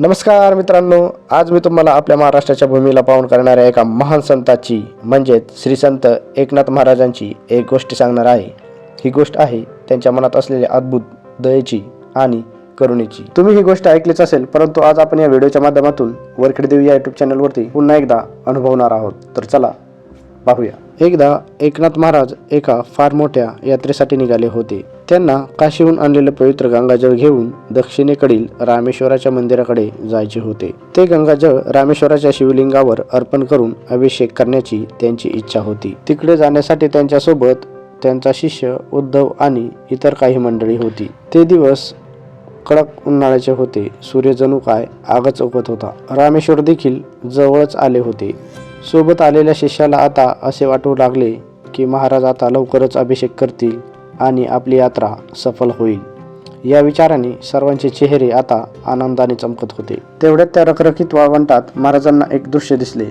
नमस्कार मित्रांनो आज मी तुम्हाला आपल्या महाराष्ट्राच्या भूमीला पाहून करणाऱ्या एका महान संताची म्हणजेच श्री संत एकनाथ महाराजांची एक गोष्ट सांगणार आहे. ही गोष्ट आहे त्यांच्या मनात असलेल्या अद्भुत दयेची आणि करुणेची. तुम्ही ही गोष्ट ऐकलीच असेल परंतु आज आपण या व्हिडिओच्या माध्यमातून वरखेड देवी या युट्यूब चॅनलवरती पुन्हा एकदा अनुभवणार आहोत. तर चला पाहूया. एकदा एकनाथ महाराज एका फार मोठ्या यात्रेसाठी निघाले होते. त्यांना काशीहून आणलेलं पवित्र गंगाजळ घेऊन दक्षिणेकडील रामेश्वराच्या मंदिराकडे जायचे होते. ते गंगाजळ रामेश्वराच्या शिवलिंगावर अर्पण करून अभिषेक करण्याची त्यांची इच्छा होती. तिकडे जाण्यासाठी त्यांच्यासोबत त्यांचा शिष्य उद्धव आणि इतर काही मंडळी होती. ते दिवस कडक उन्हाळ्याचे होते. सूर्य जणू काय आगच ओकत होता. रामेश्वर देखील जवळच आले होते. सोबत आलेल्या शिष्याला आता असे वाटू लागले की महाराज आता लवकरच अभिषेक करतील. आणि आपली यात्रा सफल होईल. या विचाराने सर्वांचे चेहरे आता आनंदाने चमकत होते. तेवढ्यात त्या रखरखीत वाळवंटात महाराजांना एक दृश्य दिसले.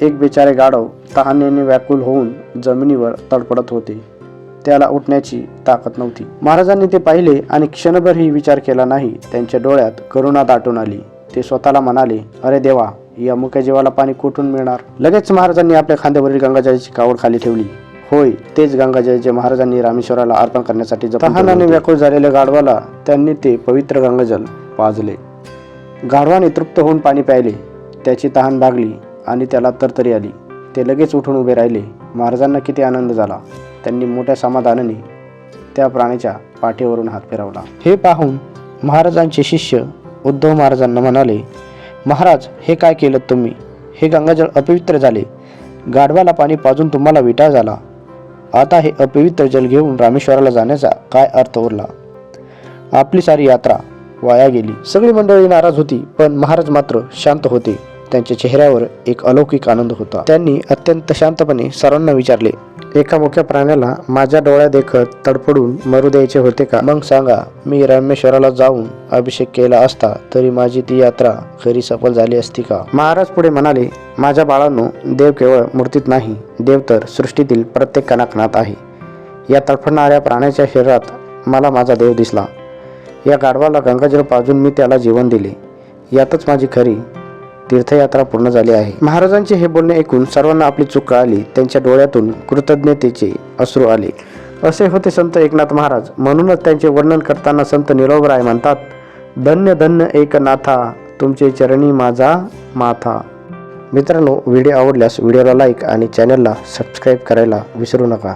एक बिचारे गाढव तहानेने व्याकुल होऊन जमिनीवर तडपडत होते. त्याला उठण्याची ताकद नव्हती. महाराजांनी ते पाहिले आणि क्षणभरही विचार केला नाही. त्यांच्या डोळ्यात करुणा दाटून आली. ते स्वतःला म्हणाले अरे देवा या मुक्या जीवाला पाणी कुठून मिळणार? लगेच महाराजांनी आपल्या खांद्यावरील गंगाजळीची कावड खाली ठेवली. होय तेच गंगाजळ जे महाराजांनी रामेश्वराला अर्पण करण्यासाठी तहानाने व्याकुळ झालेल्या गाढवाला त्यांनी ते पवित्र गंगाजल पाजले. गाढवाने तृप्त होऊन पाणी प्यायले त्याची तहान भागली आणि त्याला तरतरी आली. ते लगेच उठून उभे राहिले. महाराजांना किती आनंद झाला. त्यांनी मोठ्या समाधानाने त्या प्राण्याच्या पाठीवरून हात फिरवला. हे पाहून महाराजांचे शिष्य उद्धव महाराजांना म्हणाले महाराज हे काय केलं तुम्ही? हे गंगाजळ अपवित्र झाले. गाढवाला पाणी पाजून तुम्हाला विटाळ झाला. आता हे अपवित्र जल घेऊन रामेश्वराला जाण्याचा काय अर्थ उरला? आपली सारी यात्रा वाया गेली. सगळी मंडळी नाराज होती पण महाराज मात्र शांत होते. त्यांच्या चेहऱ्यावर एक अलौकिक आनंद होता. त्यांनी अत्यंत शांतपणे सर्वांना विचारले एका मोठ्या प्राण्याला माझ्या डोळ्या देखत तडफडून मरू द्यायचे होते का? मग सांगा मी रामेश्वराला जाऊन अभिषेक केला असता तरी माझी ती यात्रा खरी सफल झाली असती का? महाराज पुढे म्हणाले माझ्या बाळांनो देव केवळ मूर्तीत नाही देव तर सृष्टीतील प्रत्येक कणाकणात आहे. या तडफडणाऱ्या प्राण्याच्या शरीरात मला माझा देव दिसला. या गाढवाला गंगाजल पाजून मी त्याला जीवन दिले. यातच माझी खरी तीर्थयात्रा पूर्ण झाली आहे. महाराजांचे हे बोलणे ऐकून सर्वांना आपली चूक कळाली. त्यांच्या डोळ्यातून कृतज्ञतेचे अश्रू आले. असे होते संत एकनाथ महाराज. म्हणूनच त्यांचे वर्णन करताना संत निरोबराय म्हणतात धन्य धन्य एकनाथा तुमचे चरणी माझा माथा. मित्रांनो व्हिडिओ आवडल्यास व्हिडिओला लाईक आणि चॅनलला सबस्क्राईब करायला विसरू नका.